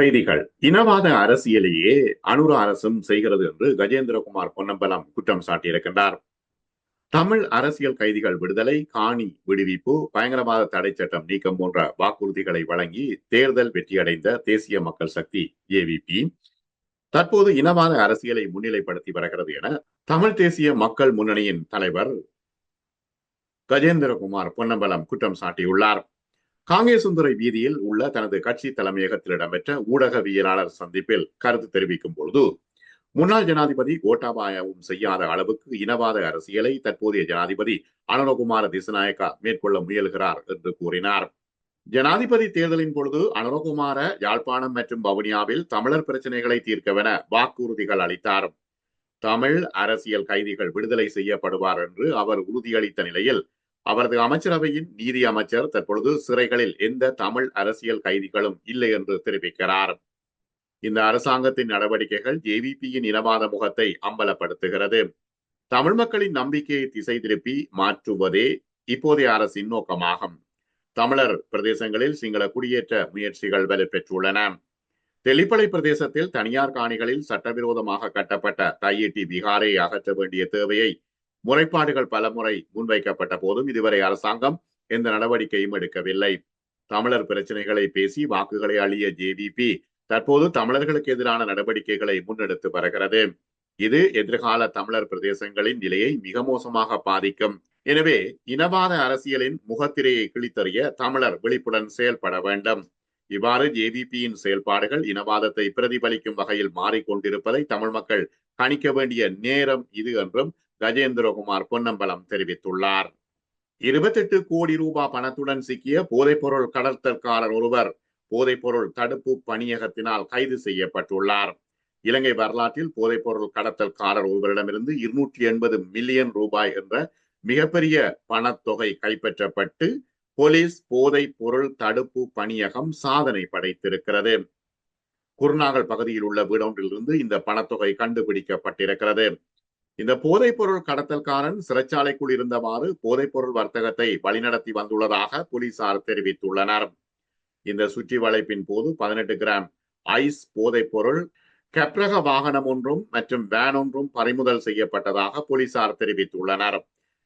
செய்திகள். இனவாத அரசியலையே அனுர அரசும் செய்கிறது என்று கஜேந்திரகுமார் பொன்னம்பலம் குற்றம் சாட்டியிருக்கின்றார். தமிழ் அரசியல் கைதிகள் விடுதலை காணி விடுவிப்பு பயங்கரவாத தடை சட்டம் நீக்கம் போன்ற வாக்குறுதிகளை வழங்கி தேர்தல் வெற்றியடைந்த தேசிய மக்கள் சக்தி ஏவிபி தற்போது இனவாத அரசியலை முன்னிலைப்படுத்தி வருகிறது என தமிழ் தேசிய மக்கள் முன்னணியின் தலைவர் கஜேந்திரகுமார் பொன்னம்பலம் குற்றம் சாட்டியுள்ளார். காங்கேசுந்தரை வீதியில் உள்ள தனது கட்சி தலைமையகத்தில் இடம்பெற்ற ஊடகவியலாளர் சந்திப்பில் கருத்து தெரிவிக்கும் பொழுது முன்னாள் ஜனாதிபதி கோட்டாபாயவும் செய்யாத அளவுக்கு இனவாத அரசியலை தற்போதைய ஜனாதிபதி அனுரகுமார திசநாயக்கா மேற்கொள்ள முயல்கிறார் என்று கூறினார். ஜனாதிபதி தேர்தலின் பொழுது அனுரகுமார யாழ்ப்பாணம் மற்றும் வவுனியாவில் தமிழர் பிரச்சனைகளை தீர்க்கவென வாக்குறுதிகள் அளித்தார். தமிழ் அரசியல் கைதிகள் விடுதலை செய்யப்படுவார் என்று அவர் உறுதியளித்த நிலையில் அவரது அமைச்சரவையின் நீதி அமைச்சர் தற்பொழுது சிறைகளில் எந்த தமிழ் அரசியல் கைதிகளும் இல்லை என்று தெரிவிக்கிறார். இந்த அரசாங்கத்தின் நடவடிக்கைகள் ஜேவிபியின் இனவாத முகத்தை அம்பலப்படுத்துகிறது. தமிழ் மக்களின் நம்பிக்கையை திசை திருப்பி மாற்றுவதே இப்போதைய அரசின் நோக்கமாகும். தமிழர் பிரதேசங்களில் சிங்கள குடியேற்ற முயற்சிகள் வலுப்பெற்றுள்ளன. தெளிப்பளை பிரதேசத்தில் தனியார் காணிகளில் சட்டவிரோதமாக கட்டப்பட்ட தையிட்டி விகாரை அகற்ற வேண்டிய தேவையை முறைப்பாடுகள் பலமுறை முன்வைக்கப்பட்ட போதும் இதுவரை அரசாங்கம் எந்த நடவடிக்கையும் எடுக்கவில்லை. தமிழர் பிரச்சனைகளை பேசி வாக்குகளை அழிய ஜேவிபி தற்போது தமிழர்களுக்கு எதிரான நடவடிக்கைகளை முன்னெடுத்து வருகிறது. இது எதிர்கால தமிழர் பிரதேசங்களின் நிலையை மிக மோசமாக பாதிக்கும். எனவே இனவாத அரசியலின் முகத்திரையை கிழித்தறிய தமிழர் விழிப்புடன் செயல்பட வேண்டும். இவ்வாறு ஜேவிபியின் செயல்பாடுகள் இனவாதத்தை பிரதிபலிக்கும் வகையில் மாறிக்கொண்டிருப்பதை தமிழ் மக்கள் கணிக்க வேண்டிய நேரம் இது என்றும் கஜேந்திரகுமார் பொன்னம்பலம் தெரிவித்துள்ளார். இருபத்தெட்டு கோடி ரூபாய் பணத்துடன் சிக்கிய போதைப்பொருள் கடத்தல்காரர் ஒருவர் போதைப்பொருள் தடுப்பு பணியகத்தினால் கைது செய்யப்பட்டுள்ளார். இலங்கை வரலாற்றில் போதைப்பொருள் கடத்தல்காரர் ஒருவரிடமிருந்து இருநூற்றி எண்பது மில்லியன் ரூபாய் என்ற மிகப்பெரிய பணத்தொகை கைப்பற்றப்பட்டு போலீஸ் போதை பொருள் தடுப்பு பணியகம் சாதனை படைத்திருக்கிறது. குருநாகல் பகுதியில் உள்ள வீடொன்றிலிருந்து இந்த பணத்தொகை கண்டுபிடிக்கப்பட்டிருக்கிறது. இந்த போதைப் பொருள் கடத்தல்காரன் சிறைச்சாலைக்குள் இருந்தவாறு போதைப் பொருள் வர்த்தகத்தை வழிநடத்தி வந்துள்ளதாக போலீசார் தெரிவித்துள்ளனர். இந்த சுற்றி வளைப்பின் போது பதினெட்டு கிராம் ஐஸ் போதைப் பொருள் கப்ரக வாகனம் ஒன்றும் மற்றும் வேன் ஒன்றும் பறிமுதல் செய்யப்பட்டதாக போலீசார் தெரிவித்துள்ளனர்.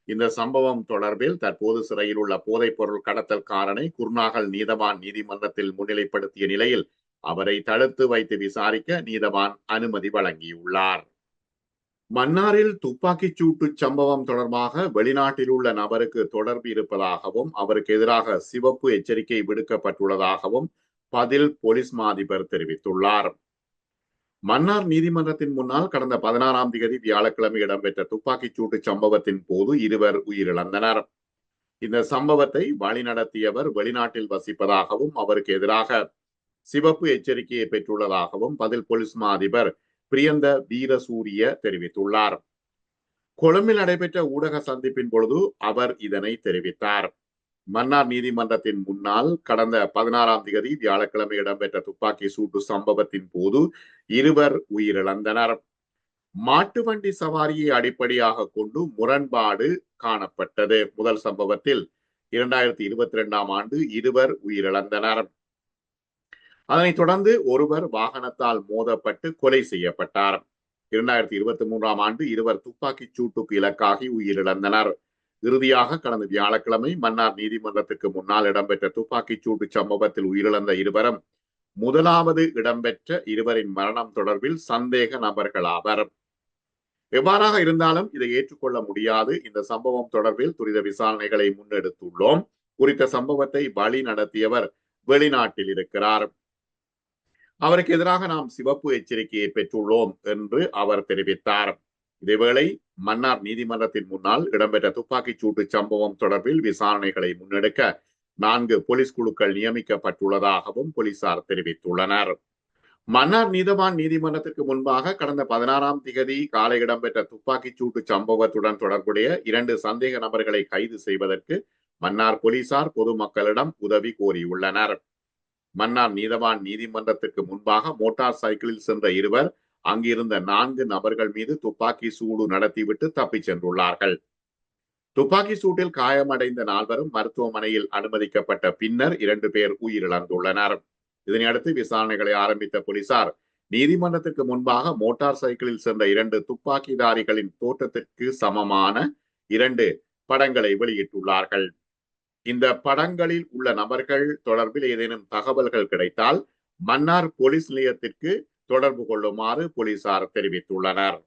இந்த சம்பவம் தொடர்பில் தற்போது சிறையில் உள்ள போதைப் பொருள் கடத்தல்காரனை குர்நாகல் நீதவான் நீதிமன்றத்தில் முன்னிலைப்படுத்திய நிலையில் அவரை தடுத்து வைத்து விசாரிக்க நீதவான் அனுமதி வழங்கியுள்ளார். மன்னாரில் துப்பாக்கிச் சூட்டு சம்பவம் தொடர்பாக வெளிநாட்டில் உள்ள நபருக்கு தொடர்பு இருப்பதாகவும் அவருக்கு எதிராக சிவப்பு எச்சரிக்கை விடுக்கப்பட்டுள்ளதாகவும் பதில் போலீஸ் மாதிபர் தெரிவித்துள்ளார். மன்னார் நீதிமன்றத்தின் முன்னால் கடந்த பதினாறாம் தேதி வியாழக்கிழமை இடம்பெற்ற துப்பாக்கிச் சூட்டு சம்பவத்தின் போது இருவர் உயிரிழந்தனர். இந்த சம்பவத்தை வழிநடத்தியவர் வெளிநாட்டில் வசிப்பதாகவும் அவருக்கு எதிராக சிவப்பு எச்சரிக்கையை பெற்றுள்ளதாகவும் பதில் போலீஸ் மா அதிபர் பிரியந்த வீரசூரிய தெரிவித்துள்ளார். கொழும்பில் நடைபெற்ற ஊடக சந்திப்பின் பொழுது அவர் இதனை தெரிவித்தார். மன்னார் நீதிமன்றத்தின் முன்னால் கடந்த பதினாறாம் தேதி வியாழக்கிழமை இடம்பெற்ற துப்பாக்கி சூட்டு சம்பவத்தின் போது இருவர் உயிரிழந்தனர். மாட்டு வண்டி சவாரியை அடிப்படையாக கொண்டு முரண்பாடு காணப்பட்டது. முதல் சம்பவத்தில் இரண்டாயிரத்தி இருபத்தி இரண்டாம் ஆண்டு இருவர் உயிரிழந்தனர். அதனைத் தொடர்ந்து ஒருவர் வாகனத்தால் மோதப்பட்டு கொலை செய்யப்பட்டார். இரண்டாயிரத்தி இருபத்தி மூன்றாம் ஆண்டு இருவர் துப்பாக்கிச் சூட்டுக்கு இலக்காகி உயிரிழந்தனர். இறுதியாக கடந்த வியாழக்கிழமை மன்னார் நீதிமன்றத்துக்கு முன்னால் இடம்பெற்ற துப்பாக்கிச் சூட்டு சம்பவத்தில் உயிரிழந்த இருவரும் முதலாவது இடம்பெற்ற இருவரின் மரணம் தொடர்பில் சந்தேக நபர்கள் ஆவர். எவ்வாறாக இருந்தாலும் இதை ஏற்றுக்கொள்ள முடியாது. இந்த சம்பவம் தொடர்பில் துரித விசாரணைகளை முன்னெடுத்துள்ளோம். குறித்த சம்பவத்தை வழி நடத்தியவர் வெளிநாட்டில் இருக்கிறார். அவருக்கு எதிராக நாம் சிவப்பு எச்சரிக்கையை பெற்றுள்ளோம் என்று அவர் தெரிவித்தார். இதேவேளை மன்னார் நீதிமன்றத்தின் முன்னால் இடம்பெற்ற துப்பாக்கிச் சூட்டு சம்பவம் தொடர்பில் விசாரணைகளை முன்னெடுக்க நான்கு போலீஸ் குழுக்கள் நியமிக்கப்பட்டுள்ளதாகவும் போலீசார் தெரிவித்துள்ளனர். மன்னார் நீதவான் நீதிமன்றத்திற்கு முன்பாக கடந்த பதினாறாம் திகதி காலை இடம்பெற்ற துப்பாக்கிச் சூட்டு சம்பவத்துடன் தொடர்புடைய இரண்டு சந்தேக நபர்களை கைது செய்வதற்கு மன்னார் போலீசார் பொதுமக்களிடம் உதவி கோரியுள்ளனர். மன்னார் நீதவான் நீதிமன்றத்திற்கு முன்பாக மோட்டார் சைக்கிளில் சென்ற இருவர் அங்கிருந்த நான்கு நபர்கள் மீது துப்பாக்கி சூடு நடத்திவிட்டு தப்பிச் சென்றுள்ளார்கள். துப்பாக்கி சூட்டில் காயமடைந்த நால்வரும் மருத்துவமனையில் அனுமதிக்கப்பட்ட பின்னர் இரண்டு பேர் உயிரிழந்துள்ளனர். இதனையடுத்து விசாரணைகளை ஆரம்பித்த போலீசார் நீதிமன்றத்திற்கு முன்பாக மோட்டார் சைக்கிளில் சென்ற இரண்டு துப்பாக்கிதாரிகளின் தோற்றத்திற்கு சமமான இரண்டு படங்களை வெளியிட்டுள்ளார்கள். இந்த படங்களில் உள்ள நபர்கள் தொடர்பில் ஏதேனும் தகவல்கள் கிடைத்தால் மன்னார் போலீஸ் நிலையத்திற்கு தொடர்பு கொள்ளுமாறு போலீசார் தெரிவித்துள்ளனர்.